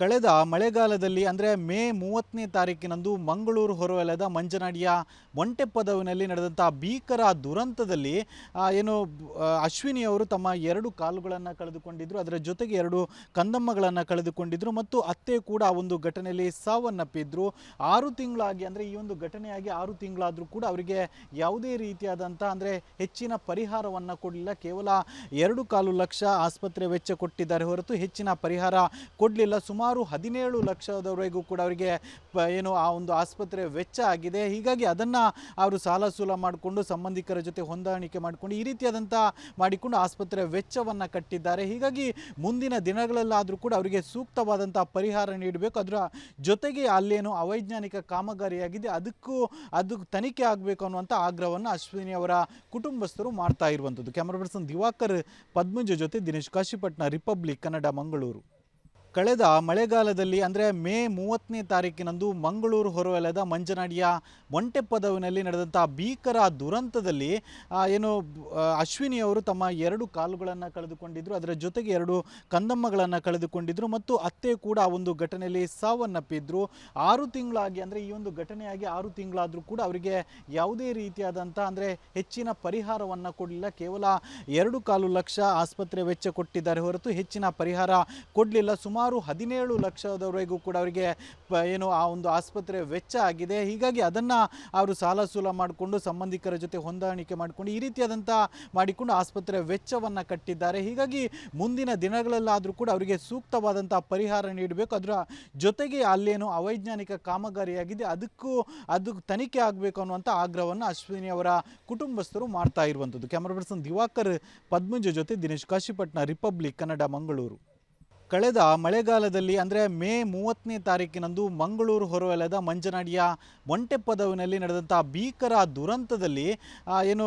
ಕಳೆದ ಮಳೆಗಾಲದಲ್ಲಿ, ಅಂದರೆ ಮೇ ಮೂವತ್ತನೇ ತಾರೀಕಿನಂದು ಮಂಗಳೂರು ಹೊರವಲಯದ ಮಂಜನಾಡಿಯ ಮೊಂಟೆಪದವಿನಲ್ಲಿ ನಡೆದಂಥ ಭೀಕರ ದುರಂತದಲ್ಲಿ ಏನು ಅಶ್ವಿನಿ ಅವರು ತಮ್ಮ ಎರಡು ಕಾಲುಗಳನ್ನು ಕಳೆದುಕೊಂಡಿದ್ದರು ಅದರ ಜೊತೆಗೆ ಎರಡು ಕಂದಮ್ಮಗಳನ್ನು ಕಳೆದುಕೊಂಡಿದ್ದರು ಮತ್ತು ಅತ್ತೆ ಕೂಡ ಒಂದು ಘಟನೆಯಲ್ಲಿ ಸಾವನ್ನಪ್ಪಿದ್ರು. ಆರು ತಿಂಗಳಾಗಿ, ಅಂದರೆ ಈ ಒಂದು ಘಟನೆಯಾಗಿ ಆರು ತಿಂಗಳಾದರೂ ಕೂಡ ಅವರಿಗೆ ಯಾವುದೇ ರೀತಿಯಾದಂಥ ಅಂದರೆ ಹೆಚ್ಚಿನ ಪರಿಹಾರವನ್ನು ಕೊಡಲಿಲ್ಲ. ಕೇವಲ ಎರಡು ಕಾಲು ಲಕ್ಷ ಆಸ್ಪತ್ರೆ ವೆಚ್ಚ ಕೊಟ್ಟಿದ್ದಾರೆ ಹೊರತು ಹೆಚ್ಚಿನ ಪರಿಹಾರ ಕೊಡಲಿಲ್ಲ. ಸುಮಾರು ಹದಿನೇಳು ಲಕ್ಷದವರೆಗೂ ಕೂಡ ಅವರಿಗೆ ಏನು ಆ ಒಂದು ಆಸ್ಪತ್ರೆ ವೆಚ್ಚ ಆಗಿದೆ. ಹೀಗಾಗಿ ಅದನ್ನು ಅವರು ಸಾಲ ಸೂಲ ಮಾಡಿಕೊಂಡು ಸಂಬಂಧಿಕರ ಜೊತೆ ಹೊಂದಾಣಿಕೆ ಮಾಡಿಕೊಂಡು ಈ ರೀತಿಯಾದಂಥ ಮಾಡಿಕೊಂಡು ಆಸ್ಪತ್ರೆ ವೆಚ್ಚವನ್ನು ಕಟ್ಟಿದ್ದಾರೆ. ಹೀಗಾಗಿ ಮುಂದಿನ ದಿನಗಳಲ್ಲಾದರೂ ಕೂಡ ಅವರಿಗೆ ಸೂಕ್ತವಾದಂಥ ಪರಿಹಾರ ನೀಡಬೇಕು. ಅದರ ಜೊತೆಗೆ ಅಲ್ಲೇನು ಅವೈಜ್ಞಾನಿಕ ಕಾಮಗಾರಿಯಾಗಿದೆ. ಅದಕ್ಕೂ ಅದಕ್ಕೆ ತನಿಖೆ ಆಗಬೇಕು ಅನ್ನುವಂಥ ಆಗ್ರಹವನ್ನು ಅಶ್ವಿನಿ ಅವರ ಕುಟುಂಬಸ್ಥರು ಮಾಡ್ತಾ ಇರುವಂಥದ್ದು ಕ್ಯಾಮರಾ ಪರ್ಸನ್ ದಿವಾಕರ್ ಪದ್ಮಜ ಜೊತೆ ದಿನೇಶ್ ಕಾಶಿಪಟ್ನ ರಿಪಬ್ಲಿಕ್ ಕನ್ನಡ ಮಂಗಳೂರು. ಕಳೆದ ಮಳೆಗಾಲದಲ್ಲಿ, ಅಂದರೆ ಮೇ ಮೂವತ್ತನೇ ತಾರೀಕಿನಂದು ಮಂಗಳೂರು ಹೊರವಲಯದ ಮಂಜನಾಡಿಯ ಮೊಂಟೆಪದವಿನಲ್ಲಿ ನಡೆದಂಥ ಭೀಕರ ದುರಂತದಲ್ಲಿ ಏನು ಅಶ್ವಿನಿ ಅವರು ತಮ್ಮ ಎರಡು ಕಾಲುಗಳನ್ನು ಕಳೆದುಕೊಂಡಿದ್ದರು ಅದರ ಜೊತೆಗೆ ಎರಡು ಕಂದಮ್ಮಗಳನ್ನು ಕಳೆದುಕೊಂಡಿದ್ದರು ಮತ್ತು ಅತ್ತೆ ಕೂಡ ಒಂದು ಘಟನೆಯಲ್ಲಿ ಸಾವನ್ನಪ್ಪಿದ್ರು. ಆರು ತಿಂಗಳಾಗಿ, ಅಂದರೆ ಈ ಒಂದು ಘಟನೆಯಾಗಿ ಆರು ತಿಂಗಳಾದರೂ ಕೂಡ ಅವರಿಗೆ ಯಾವುದೇ ರೀತಿಯಾದಂಥ ಅಂದರೆ ಹೆಚ್ಚಿನ ಪರಿಹಾರವನ್ನು ಕೊಡಲಿಲ್ಲ. ಕೇವಲ ಎರಡು ಕಾಲು ಲಕ್ಷ ಆಸ್ಪತ್ರೆ ವೆಚ್ಚ ಕೊಟ್ಟಿದ್ದಾರೆ ಹೊರತು ಹೆಚ್ಚಿನ ಪರಿಹಾರ ಕೊಡಲಿಲ್ಲ. ಸುಮಾರು ಹದಿನೇಳು ಲಕ್ಷದವರೆಗೂ ಕೂಡ ಅವರಿಗೆ ಏನು ಆ ಒಂದು ಆಸ್ಪತ್ರೆ ವೆಚ್ಚ ಆಗಿದೆ. ಹೀಗಾಗಿ ಅದನ್ನು ಅವರು ಸಾಲ ಸೂಲ ಮಾಡಿಕೊಂಡು ಸಂಬಂಧಿಕರ ಜೊತೆ ಹೊಂದಾಣಿಕೆ ಮಾಡಿಕೊಂಡು ಈ ರೀತಿಯಾದಂಥ ಮಾಡಿಕೊಂಡು ಆಸ್ಪತ್ರೆ ವೆಚ್ಚವನ್ನು ಕಟ್ಟಿದ್ದಾರೆ. ಹೀಗಾಗಿ ಮುಂದಿನ ದಿನಗಳಲ್ಲಾದರೂ ಕೂಡ ಅವರಿಗೆ ಸೂಕ್ತವಾದಂಥ ಪರಿಹಾರ ನೀಡಬೇಕು. ಅದರ ಜೊತೆಗೆ ಅಲ್ಲೇನು ಅವೈಜ್ಞಾನಿಕ ಕಾಮಗಾರಿಯಾಗಿದೆ. ಅದಕ್ಕೂ ಅದಕ್ಕೆ ತನಿಖೆ ಆಗಬೇಕು ಅನ್ನುವಂಥ ಆಗ್ರಹವನ್ನು ಅಶ್ವಿನಿ ಅವರ ಕುಟುಂಬಸ್ಥರು ಮಾಡ್ತಾ ಇರುವಂಥದ್ದು ಕ್ಯಾಮರಾ ಪರ್ಸನ್ ದಿವಾಕರ್ ಪದ್ಮಜ ಜೊತೆ ದಿನೇಶ್ ಕಾಶಿಪಟ್ನ ರಿಪಬ್ಲಿಕ್ ಕನ್ನಡ ಮಂಗಳೂರು. ಕಳೆದ ಮಳೆಗಾಲದಲ್ಲಿ, ಅಂದರೆ ಮೇ ಮೂವತ್ತನೇ ತಾರೀಕಿನಂದು ಮಂಗಳೂರು ಹೊರವಲಯದ ಮಂಜನಾಡಿಯ ಮೊಂಟೆಪದವಿನಲ್ಲಿ ನಡೆದಂಥ ಭೀಕರ ದುರಂತದಲ್ಲಿ ಏನು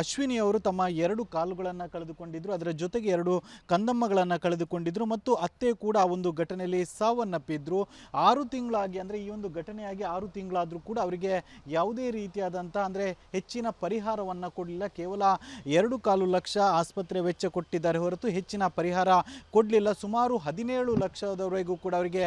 ಅಶ್ವಿನಿ ಅವರು ತಮ್ಮ ಎರಡು ಕಾಲುಗಳನ್ನು ಕಳೆದುಕೊಂಡಿದ್ದರು ಅದರ ಜೊತೆಗೆ ಎರಡು ಕಂದಮ್ಮಗಳನ್ನು ಕಳೆದುಕೊಂಡಿದ್ದರು ಮತ್ತು ಅತ್ತೆ ಕೂಡ ಒಂದು ಘಟನೆಯಲ್ಲಿ ಸಾವನ್ನಪ್ಪಿದ್ರು. ಆರು ತಿಂಗಳಾಗಿ, ಅಂದರೆ ಈ ಒಂದು ಘಟನೆಯಾಗಿ ಆರು ತಿಂಗಳಾದರೂ ಕೂಡ ಅವರಿಗೆ ಯಾವುದೇ ರೀತಿಯಾದಂಥ ಅಂದರೆ ಹೆಚ್ಚಿನ ಪರಿಹಾರವನ್ನು ಕೊಡಲಿಲ್ಲ. ಕೇವಲ ಎರಡು ಕಾಲು ಲಕ್ಷ ಆಸ್ಪತ್ರೆ ವೆಚ್ಚ ಕೊಟ್ಟಿದ್ದಾರೆ ಹೊರತು ಹೆಚ್ಚಿನ ಪರಿಹಾರ ಕೊಡಲಿಲ್ಲ. ಸುಮಾರು ಹದಿನೇಳು ಲಕ್ಷದವರೆಗೂ ಕೂಡ ಅವರಿಗೆ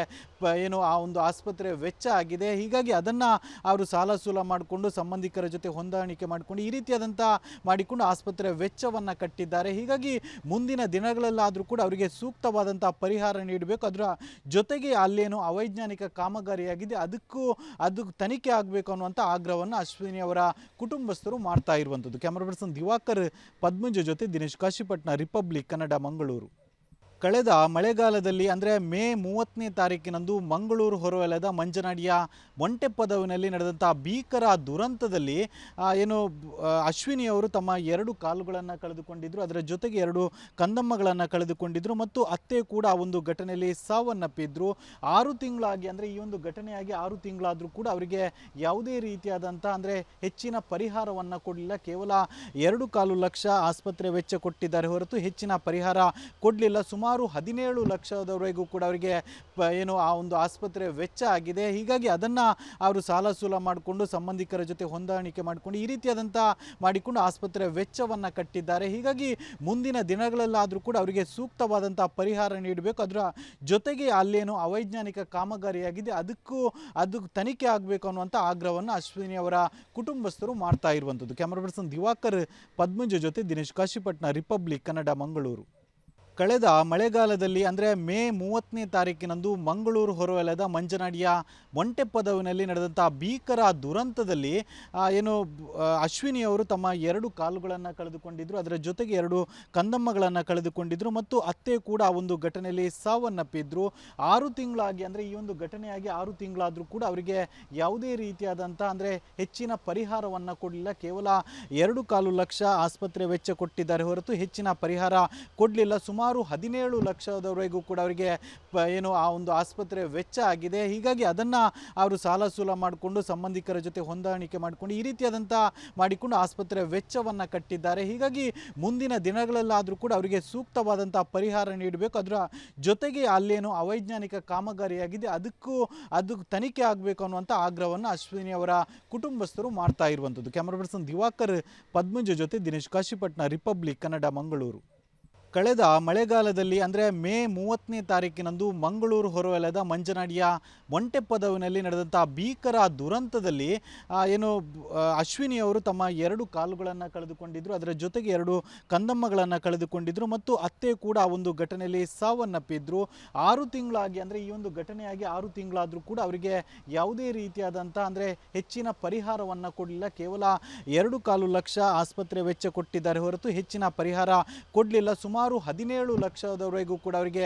ಏನು ಆ ಒಂದು ಆಸ್ಪತ್ರೆ ವೆಚ್ಚ ಆಗಿದೆ. ಹೀಗಾಗಿ ಅದನ್ನು ಅವರು ಸಾಲ ಸೂಲ ಮಾಡಿಕೊಂಡು ಸಂಬಂಧಿಕರ ಜೊತೆ ಹೊಂದಾಣಿಕೆ ಮಾಡಿಕೊಂಡು ಈ ರೀತಿಯಾದಂಥ ಮಾಡಿಕೊಂಡು ಆಸ್ಪತ್ರೆ ವೆಚ್ಚವನ್ನು ಕಟ್ಟಿದ್ದಾರೆ. ಹೀಗಾಗಿ ಮುಂದಿನ ದಿನಗಳಲ್ಲಾದರೂ ಕೂಡ ಅವರಿಗೆ ಸೂಕ್ತವಾದಂಥ ಪರಿಹಾರ ನೀಡಬೇಕು. ಅದರ ಜೊತೆಗೆ ಅಲ್ಲೇನು ಅವೈಜ್ಞಾನಿಕ ಕಾಮಗಾರಿಯಾಗಿದೆ. ಅದಕ್ಕೂ, ಅದು ತನಿಖೆ ಆಗಬೇಕು ಅನ್ನುವಂಥ ಆಗ್ರಹವನ್ನು ಅಶ್ವಿನಿ ಅವರ ಕುಟುಂಬಸ್ಥರು ಮಾಡ್ತಾ ಇರುವಂಥದ್ದು ಕ್ಯಾಮ್ರಾ ಪರ್ಸನ್ ದಿವಾಕರ್ ಪದ್ಮಜ ಜೊತೆ ದಿನೇಶ್ ಕಾಶಿಪಟ್ನ ರಿಪಬ್ಲಿಕ್ ಕನ್ನಡ ಮಂಗಳೂರು. ಕಳೆದ ಮಳೆಗಾಲದಲ್ಲಿ, ಅಂದರೆ ಮೇ ಮೂವತ್ತನೇ ತಾರೀಕಿನಂದು ಮಂಗಳೂರು ಹೊರವಲಯದ ಮಂಜನಾಡಿಯ ಮೊಂಟೆಪದವಿನಲ್ಲಿ ನಡೆದಂಥ ಭೀಕರ ದುರಂತದಲ್ಲಿ ಏನು ಅಶ್ವಿನಿ ಅವರು ತಮ್ಮ ಎರಡು ಕಾಲುಗಳನ್ನು ಕಳೆದುಕೊಂಡಿದ್ದರು ಅದರ ಜೊತೆಗೆ ಎರಡು ಕಂದಮ್ಮಗಳನ್ನು ಕಳೆದುಕೊಂಡಿದ್ದರು ಮತ್ತು ಅತ್ತೆ ಕೂಡ ಒಂದು ಘಟನೆಯಲ್ಲಿ ಸಾವನ್ನಪ್ಪಿದ್ರು. ಆರು ತಿಂಗಳಾಗಿ, ಅಂದರೆ ಈ ಒಂದು ಘಟನೆಯಾಗಿ ಆರು ತಿಂಗಳಾದರೂ ಕೂಡ ಅವರಿಗೆ ಯಾವುದೇ ರೀತಿಯಾದಂಥ ಅಂದರೆ ಹೆಚ್ಚಿನ ಪರಿಹಾರವನ್ನು ಕೊಡಲಿಲ್ಲ. ಕೇವಲ ಎರಡು ಕಾಲು ಲಕ್ಷ ಆಸ್ಪತ್ರೆ ವೆಚ್ಚ ಕೊಟ್ಟಿದ್ದಾರೆ ಹೊರತು ಹೆಚ್ಚಿನ ಪರಿಹಾರ ಕೊಡಲಿಲ್ಲ. ಸುಮಾರು ಹದಿನೇಳು ಲಕ್ಷದವರೆಗೂ ಕೂಡ ಅವರಿಗೆ ಏನು ಆ ಒಂದು ಆಸ್ಪತ್ರೆ ವೆಚ್ಚ ಆಗಿದೆ. ಹೀಗಾಗಿ ಅದನ್ನು ಅವರು ಸಾಲ ಸೂಲ ಮಾಡಿಕೊಂಡು ಸಂಬಂಧಿಕರ ಜೊತೆ ಹೊಂದಾಣಿಕೆ ಮಾಡಿಕೊಂಡು ಈ ರೀತಿಯಾದಂಥ ಮಾಡಿಕೊಂಡು ಆಸ್ಪತ್ರೆ ವೆಚ್ಚವನ್ನು ಕಟ್ಟಿದ್ದಾರೆ. ಹೀಗಾಗಿ ಮುಂದಿನ ದಿನಗಳಲ್ಲಾದರೂ ಕೂಡ ಅವರಿಗೆ ಸೂಕ್ತವಾದಂಥ ಪರಿಹಾರ ನೀಡಬೇಕು. ಅದರ ಜೊತೆಗೆ ಅಲ್ಲೇನು ಅವೈಜ್ಞಾನಿಕ ಕಾಮಗಾರಿಯಾಗಿದೆ. ಅದಕ್ಕೂ ಅದಕ್ಕೆ ತನಿಖೆ ಆಗಬೇಕು ಅನ್ನುವಂಥ ಆಗ್ರಹವನ್ನು ಅಶ್ವಿನಿ ಅವರ ಕುಟುಂಬಸ್ಥರು ಮಾಡ್ತಾ ಇರುವಂಥದ್ದು ಕ್ಯಾಮರಾ ಪರ್ಸನ್ ದಿವಾಕರ್ ಪದ್ಮಜ ಜೊತೆ ದಿನೇಶ್ ಕಾಶಿಪಟ್ನ ರಿಪಬ್ಲಿಕ್ ಕನ್ನಡ ಮಂಗಳೂರು. ಕಳೆದ ಮಳೆಗಾಲದಲ್ಲಿ, ಅಂದರೆ ಮೇ ಮೂವತ್ತನೇ ತಾರೀಕಿನಂದು ಮಂಗಳೂರು ಹೊರವಲಯದ ಮಂಜನಾಡಿಯ ಒಂಟೆಪ್ಪದವಿನಲ್ಲಿ ನಡೆದಂಥ ಭೀಕರ ದುರಂತದಲ್ಲಿ ಏನು ಅಶ್ವಿನಿ ಅವರು ತಮ್ಮ ಎರಡು ಕಾಲುಗಳನ್ನು ಕಳೆದುಕೊಂಡಿದ್ದರು ಅದರ ಜೊತೆಗೆ ಎರಡು ಕಂದಮ್ಮಗಳನ್ನು ಕಳೆದುಕೊಂಡಿದ್ದರು ಮತ್ತು ಅತ್ತೆ ಕೂಡ ಒಂದು ಘಟನೆಯಲ್ಲಿ ಸಾವನ್ನಪ್ಪಿದ್ರು. ಆರು ತಿಂಗಳಾಗಿ, ಅಂದರೆ ಈ ಒಂದು ಘಟನೆಯಾಗಿ ಆರು ತಿಂಗಳಾದರೂ ಕೂಡ ಅವರಿಗೆ ಯಾವುದೇ ರೀತಿಯಾದಂಥ ಅಂದರೆ ಹೆಚ್ಚಿನ ಪರಿಹಾರವನ್ನು ಕೊಡಲಿಲ್ಲ. ಕೇವಲ ಎರಡು ಕಾಲು ಲಕ್ಷ ಆಸ್ಪತ್ರೆ ವೆಚ್ಚ ಕೊಟ್ಟಿದ್ದಾರೆ ಹೊರತು ಹೆಚ್ಚಿನ ಪರಿಹಾರ ಕೊಡಲಿಲ್ಲ. ಸುಮಾರು ಹದಿನೇಳು ಲಕ್ಷದವರೆಗೂ ಕೂಡ ಅವರಿಗೆ ಏನು ಆ ಒಂದು ಆಸ್ಪತ್ರೆ ವೆಚ್ಚ ಆಗಿದೆ. ಹೀಗಾಗಿ ಅದನ್ನು ಅವರು ಸಾಲ ಸೂಲ ಮಾಡಿಕೊಂಡು ಸಂಬಂಧಿಕರ ಜೊತೆ ಹೊಂದಾಣಿಕೆ ಮಾಡಿಕೊಂಡು ಈ ರೀತಿಯಾದಂಥ ಮಾಡಿಕೊಂಡು ಆಸ್ಪತ್ರೆ ವೆಚ್ಚವನ್ನು ಕಟ್ಟಿದ್ದಾರೆ. ಹೀಗಾಗಿ ಮುಂದಿನ ದಿನಗಳಲ್ಲಾದರೂ ಕೂಡ ಅವರಿಗೆ ಸೂಕ್ತವಾದಂಥ ಪರಿಹಾರ ನೀಡಬೇಕು. ಅದರ ಜೊತೆಗೆ ಅಲ್ಲೇನು ಅವೈಜ್ಞಾನಿಕ ಕಾಮಗಾರಿಯಾಗಿದೆ. ಅದಕ್ಕೂ, ಅದು ತನಿಖೆ ಆಗಬೇಕು ಅನ್ನುವಂಥ ಆಗ್ರಹವನ್ನು ಅಶ್ವಿನಿ ಅವರ ಕುಟುಂಬಸ್ಥರು ಮಾಡ್ತಾ ಇರುವಂಥದ್ದು ಕ್ಯಾಮರಾ ಪರ್ಸನ್ ದಿವಾಕರ್ ಪದ್ಮಜ ಜೊತೆ ದಿನೇಶ್ ಕಾಶಿಪಟ್ನ ರಿಪಬ್ಲಿಕ್ ಕನ್ನಡ ಮಂಗಳೂರು. ಕಳೆದ ಮಳೆಗಾಲದಲ್ಲಿ, ಅಂದರೆ ಮೇ ಮೂವತ್ತನೇ ತಾರೀಕಿನಂದು ಮಂಗಳೂರು ಹೊರವಲಯದ ಮಂಜನಾಡಿಯ ಒಂಟೆಪದವಿನಲ್ಲಿ ನಡೆದಂಥ ಭೀಕರ ದುರಂತದಲ್ಲಿ ಏನು ಅಶ್ವಿನಿ ಅವರು ತಮ್ಮ ಎರಡು ಕಾಲುಗಳನ್ನು ಕಳೆದುಕೊಂಡಿದ್ದರು ಅದರ ಜೊತೆಗೆ ಎರಡು ಕಂದಮ್ಮಗಳನ್ನು ಕಳೆದುಕೊಂಡಿದ್ದರು ಮತ್ತು ಅತ್ತೆ ಕೂಡ ಒಂದು ಘಟನೆಯಲ್ಲಿ ಸಾವನ್ನಪ್ಪಿದ್ರು. ಆರು ತಿಂಗಳಾಗಿ, ಅಂದರೆ ಈ ಒಂದು ಘಟನೆಯಾಗಿ ಆರು ತಿಂಗಳಾದರೂ ಕೂಡ ಅವರಿಗೆ ಯಾವುದೇ ರೀತಿಯಾದಂಥ ಅಂದರೆ ಹೆಚ್ಚಿನ ಪರಿಹಾರವನ್ನು ಕೊಡಲಿಲ್ಲ. ಕೇವಲ ಎರಡು ಕಾಲು ಲಕ್ಷ ಆಸ್ಪತ್ರೆ ವೆಚ್ಚ ಕೊಟ್ಟಿದ್ದಾರೆ ಹೊರತು ಹೆಚ್ಚಿನ ಪರಿಹಾರ ಕೊಡಲಿಲ್ಲ. ಸುಮಾರು ಹದಿನೇಳು ಲಕ್ಷದವರೆಗೂ ಕೂಡ ಅವರಿಗೆ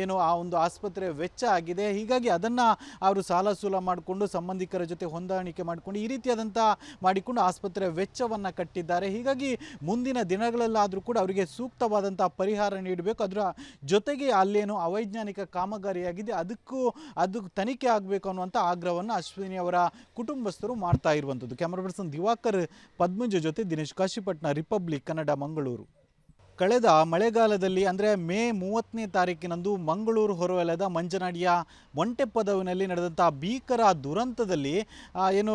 ಏನು ಆ ಒಂದು ಆಸ್ಪತ್ರೆ ವೆಚ್ಚ ಆಗಿದೆ. ಹೀಗಾಗಿ ಅದನ್ನು ಅವರು ಸಾಲ ಸೂಲ ಮಾಡಿಕೊಂಡು ಸಂಬಂಧಿಕರ ಜೊತೆ ಹೊಂದಾಣಿಕೆ ಮಾಡಿಕೊಂಡು ಈ ರೀತಿಯಾದಂಥ ಮಾಡಿಕೊಂಡು ಆಸ್ಪತ್ರೆ ವೆಚ್ಚವನ್ನು ಕಟ್ಟಿದ್ದಾರೆ. ಹೀಗಾಗಿ ಮುಂದಿನ ದಿನಗಳಲ್ಲಾದರೂ ಕೂಡ ಅವರಿಗೆ ಸೂಕ್ತವಾದಂಥ ಪರಿಹಾರ ನೀಡಬೇಕು. ಅದರ ಜೊತೆಗೆ ಅಲ್ಲೇನು ಅವೈಜ್ಞಾನಿಕ ಕಾಮಗಾರಿಯಾಗಿದೆ. ಅದಕ್ಕೂ ಅದಕ್ಕೆ ತನಿಖೆ ಆಗಬೇಕು ಅನ್ನುವಂಥ ಆಗ್ರಹವನ್ನು ಅಶ್ವಿನಿ ಅವರ ಕುಟುಂಬಸ್ಥರು ಮಾಡ್ತಾ ಇರುವಂಥದ್ದು ಕ್ಯಾಮರಾ ಪರ್ಸನ್ ದಿವಾಕರ್ ಪದ್ಮಜ ಜೊತೆ ದಿನೇಶ್ ಕಾಶಿಪಟ್ನ ರಿಪಬ್ಲಿಕ್ ಕನ್ನಡ ಮಂಗಳೂರು. ಕಳೆದ ಮಳೆಗಾಲದಲ್ಲಿ, ಅಂದರೆ ಮೇ ಮೂವತ್ತನೇ ತಾರೀಕಿನಂದು ಮಂಗಳೂರು ಹೊರವಲಯದ ಮಂಜನಾಡಿಯ ಒಂಟೆಪದವಿನಲ್ಲಿ ನಡೆದಂಥ ಭೀಕರ ದುರಂತದಲ್ಲಿ ಏನು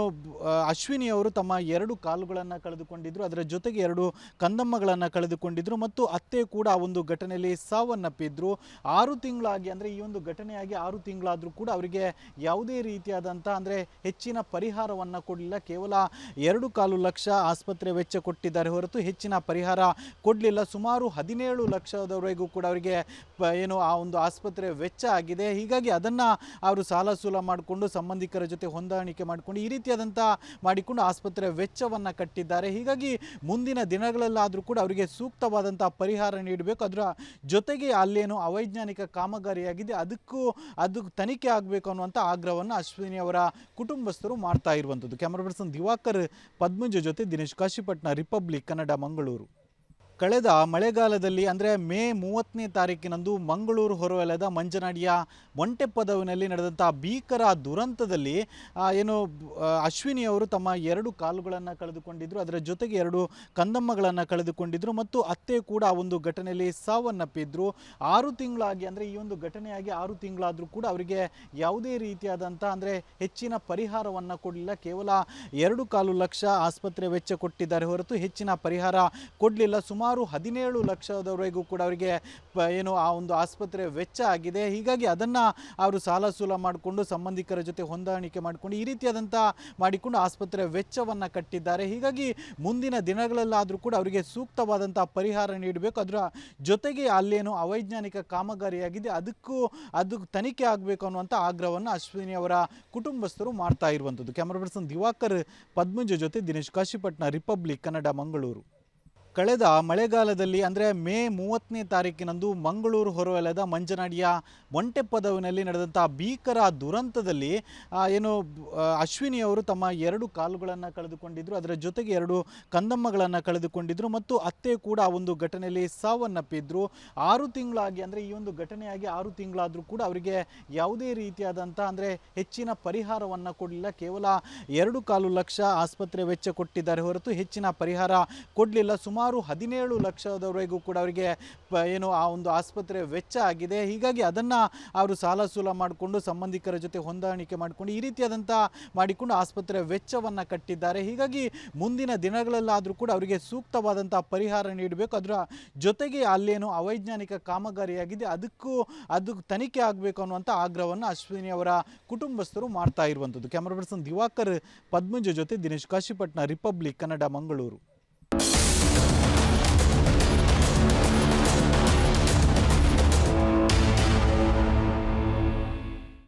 ಅಶ್ವಿನಿ ಅವರು ತಮ್ಮ ಎರಡು ಕಾಲುಗಳನ್ನು ಕಳೆದುಕೊಂಡಿದ್ದರು ಅದರ ಜೊತೆಗೆ ಎರಡು ಕಂದಮ್ಮಗಳನ್ನು ಕಳೆದುಕೊಂಡಿದ್ದರು ಮತ್ತು ಅತ್ತೆ ಕೂಡ ಒಂದು ಘಟನೆಯಲ್ಲಿ ಸಾವನ್ನಪ್ಪಿದ್ರು. ಆರು ತಿಂಗಳಾಗಿ, ಅಂದರೆ ಈ ಒಂದು ಘಟನೆಯಾಗಿ ಆರು ತಿಂಗಳಾದರೂ ಕೂಡ ಅವರಿಗೆ ಯಾವುದೇ ರೀತಿಯಾದಂಥ, ಅಂದರೆ ಹೆಚ್ಚಿನ ಪರಿಹಾರವನ್ನು ಕೊಡಲಿಲ್ಲ. ಕೇವಲ ಎರಡು ಕಾಲು ಲಕ್ಷ ಆಸ್ಪತ್ರೆ ವೆಚ್ಚ ಕೊಟ್ಟಿದ್ದಾರೆ ಹೊರತು ಹೆಚ್ಚಿನ ಪರಿಹಾರ ಕೊಡಲಿಲ್ಲ. ಸುಮಾರು ಹದಿನೇಳು ಲಕ್ಷದವರೆಗೂ ಕೂಡ ಅವರಿಗೆ ಏನು ಆ ಒಂದು ಆಸ್ಪತ್ರೆ ವೆಚ್ಚ ಆಗಿದೆ. ಹೀಗಾಗಿ ಅದನ್ನು ಅವರು ಸಾಲ ಸೂಲ ಮಾಡಿಕೊಂಡು ಸಂಬಂಧಿಕರ ಜೊತೆ ಹೊಂದಾಣಿಕೆ ಮಾಡಿಕೊಂಡು ಈ ರೀತಿಯಾದಂಥ ಮಾಡಿಕೊಂಡು ಆಸ್ಪತ್ರೆ ವೆಚ್ಚವನ್ನು ಕಟ್ಟಿದ್ದಾರೆ. ಹೀಗಾಗಿ ಮುಂದಿನ ದಿನಗಳಲ್ಲಾದರೂ ಕೂಡ ಅವರಿಗೆ ಸೂಕ್ತವಾದಂಥ ಪರಿಹಾರ ನೀಡಬೇಕು. ಅದರ ಜೊತೆಗೆ ಅಲ್ಲೇನು ಅವೈಜ್ಞಾನಿಕ ಕಾಮಗಾರಿಯಾಗಿದೆ. ಅದಕ್ಕೂ ಅದಕ್ಕೆ ತನಿಖೆ ಆಗಬೇಕು ಅನ್ನುವಂಥ ಆಗ್ರಹವನ್ನು ಅಶ್ವಿನಿ ಅವರ ಕುಟುಂಬಸ್ಥರು ಮಾಡ್ತಾ ಇರುವಂಥದ್ದು ಕ್ಯಾಮರಾ ಪರ್ಸನ್ ದಿವಾಕರ್ ಪದ್ಮಜ ಜೊತೆ ದಿನೇಶ್ ಕಾಶಿಪಟ್ನ ರಿಪಬ್ಲಿಕ್ ಕನ್ನಡ ಮಂಗಳೂರು. ಕಳೆದ ಮಳೆಗಾಲದಲ್ಲಿ, ಅಂದರೆ ಮೇ ಮೂವತ್ತನೇ ತಾರೀಕಿನಂದು ಮಂಗಳೂರು ಹೊರವಲಯದ ಮಂಜನಾಡಿಯ ಒಂಟೆಪದವಿನಲ್ಲಿ ನಡೆದಂಥ ಭೀಕರ ದುರಂತದಲ್ಲಿ ಏನು ಅಶ್ವಿನಿ ಅವರು ತಮ್ಮ ಎರಡು ಕಾಲುಗಳನ್ನು ಕಳೆದುಕೊಂಡಿದ್ದರು ಅದರ ಜೊತೆಗೆ ಎರಡು ಕಂದಮ್ಮಗಳನ್ನು ಕಳೆದುಕೊಂಡಿದ್ದರು ಮತ್ತು ಅತ್ತೆ ಕೂಡ ಆ ಒಂದು ಘಟನೆಯಲ್ಲಿ ಸಾವನ್ನಪ್ಪಿದ್ರು. ಆರು ತಿಂಗಳಾಗಿ, ಅಂದರೆ ಈ ಒಂದು ಘಟನೆಯಾಗಿ ಆರು ತಿಂಗಳಾದರೂ ಕೂಡ ಅವರಿಗೆ ಯಾವುದೇ ರೀತಿಯಾದಂಥ ಅಂದರೆ ಹೆಚ್ಚಿನ ಪರಿಹಾರವನ್ನು ಕೊಡಲಿಲ್ಲ. ಕೇವಲ ಎರಡು ಕಾಲು ಲಕ್ಷ ಆಸ್ಪತ್ರೆ ವೆಚ್ಚ ಕೊಟ್ಟಿದ್ದಾರೆ ಹೊರತು ಹೆಚ್ಚಿನ ಪರಿಹಾರ ಕೊಡಲಿಲ್ಲ. ಸುಮಾರು ಹದಿನೇಳು ಲಕ್ಷದವರೆಗೂ ಕೂಡ ಅವರಿಗೆ ಏನು ಆ ಒಂದು ಆಸ್ಪತ್ರೆ ವೆಚ್ಚ ಆಗಿದೆ. ಹೀಗಾಗಿ ಅದನ್ನು ಅವರು ಸಾಲ ಸೂಲ ಮಾಡಿಕೊಂಡು ಸಂಬಂಧಿಕರ ಜೊತೆ ಹೊಂದಾಣಿಕೆ ಮಾಡಿಕೊಂಡು ಈ ರೀತಿಯಾದಂಥ ಮಾಡಿಕೊಂಡು ಆಸ್ಪತ್ರೆ ವೆಚ್ಚವನ್ನು ಕಟ್ಟಿದ್ದಾರೆ. ಹೀಗಾಗಿ ಮುಂದಿನ ದಿನಗಳಲ್ಲಾದರೂ ಕೂಡ ಅವರಿಗೆ ಸೂಕ್ತವಾದಂಥ ಪರಿಹಾರ ನೀಡಬೇಕು. ಅದರ ಜೊತೆಗೆ ಅಲ್ಲೇನು ಅವೈಜ್ಞಾನಿಕ ಕಾಮಗಾರಿಯಾಗಿದೆ. ಅದಕ್ಕೂ, ಅದು ತನಿಖೆ ಆಗಬೇಕು ಅನ್ನುವಂಥ ಆಗ್ರಹವನ್ನು ಅಶ್ವಿನಿ ಅವರ ಕುಟುಂಬಸ್ಥರು ಮಾಡ್ತಾ ಇರುವಂಥದ್ದು ಕ್ಯಾಮ್ರಾ ಪರ್ಸನ್ ದಿವಾಕರ್ ಪದ್ಮಜ ಜೊತೆ ದಿನೇಶ್ ಕಾಶಿಪಟ್ನ ರಿಪಬ್ಲಿಕ್ ಕನ್ನಡ ಮಂಗಳೂರು. ಕಳೆದ ಮಳೆಗಾಲದಲ್ಲಿ, ಅಂದರೆ ಮೇ ಮೂವತ್ತನೇ ತಾರೀಕಿನಂದು ಮಂಗಳೂರು ಹೊರವಲಯದ ಮಂಜನಾಡಿಯ ಒಂಟೆಪದವಿನಲ್ಲಿ ನಡೆದಂಥ ಭೀಕರ ದುರಂತದಲ್ಲಿ ಏನು ಅಶ್ವಿನಿ ಅವರು ತಮ್ಮ ಎರಡು ಕಾಲುಗಳನ್ನು ಕಳೆದುಕೊಂಡಿದ್ದರು ಅದರ ಜೊತೆಗೆ ಎರಡು ಕಂದಮ್ಮಗಳನ್ನು ಕಳೆದುಕೊಂಡಿದ್ದರು ಮತ್ತು ಅತ್ತೆ ಕೂಡ ಒಂದು ಘಟನೆಯಲ್ಲಿ ಸಾವನ್ನಪ್ಪಿದ್ದರು ಆರು ತಿಂಗಳಾಗಿ, ಅಂದರೆ ಈ ಒಂದು ಘಟನೆಯಾಗಿ ಆರು ತಿಂಗಳಾದರೂ ಕೂಡ ಅವರಿಗೆ ಯಾವುದೇ ರೀತಿಯಾದಂಥ ಅಂದರೆ ಹೆಚ್ಚಿನ ಪರಿಹಾರವನ್ನು ಕೊಡಲಿಲ್ಲ. ಕೇವಲ ಎರಡು ಕಾಲು ಲಕ್ಷ ಆಸ್ಪತ್ರೆ ವೆಚ್ಚ ಕೊಟ್ಟಿದ್ದಾರೆ ಹೊರತು ಹೆಚ್ಚಿನ ಪರಿಹಾರ ಕೊಡಲಿಲ್ಲ. ಸುಮಾರು ಹದಿನೇಳು ಲಕ್ಷದವರೆಗೂ ಕೂಡ ಅವರಿಗೆ ಏನು ಆ ಒಂದು ಆಸ್ಪತ್ರೆ ವೆಚ್ಚ ಆಗಿದೆ. ಹೀಗಾಗಿ ಅದನ್ನು ಅವರು ಸಾಲ ಸೂಲ ಮಾಡಿಕೊಂಡು ಸಂಬಂಧಿಕರ ಜೊತೆ ಹೊಂದಾಣಿಕೆ ಮಾಡಿಕೊಂಡು ಈ ರೀತಿಯಾದಂಥ ಮಾಡಿಕೊಂಡು ಆಸ್ಪತ್ರೆ ವೆಚ್ಚವನ್ನು ಕಟ್ಟಿದ್ದಾರೆ. ಹೀಗಾಗಿ ಮುಂದಿನ ದಿನಗಳಲ್ಲಾದರೂ ಕೂಡ ಅವರಿಗೆ ಸೂಕ್ತವಾದಂಥ ಪರಿಹಾರ ನೀಡಬೇಕು. ಅದರ ಜೊತೆಗೆ ಅಲ್ಲೇನು ಅವೈಜ್ಞಾನಿಕ ಕಾಮಗಾರಿಯಾಗಿದೆ. ಅದಕ್ಕೂ ಅದಕ್ಕೆ ತನಿಖೆ ಆಗಬೇಕು ಅನ್ನುವಂಥ ಆಗ್ರಹವನ್ನು ಅಶ್ವಿನಿ ಅವರ ಕುಟುಂಬಸ್ಥರು ಮಾಡ್ತಾ ಇರುವಂಥದ್ದು ಕ್ಯಾಮರಾ ಪರ್ಸನ್ ದಿವಾಕರ್ ಪದ್ಮಜ ಜೊತೆ ದಿನೇಶ್ ಕಾಶಿಪಟ್ನ ರಿಪಬ್ಲಿಕ್ ಕನ್ನಡ ಮಂಗಳೂರು.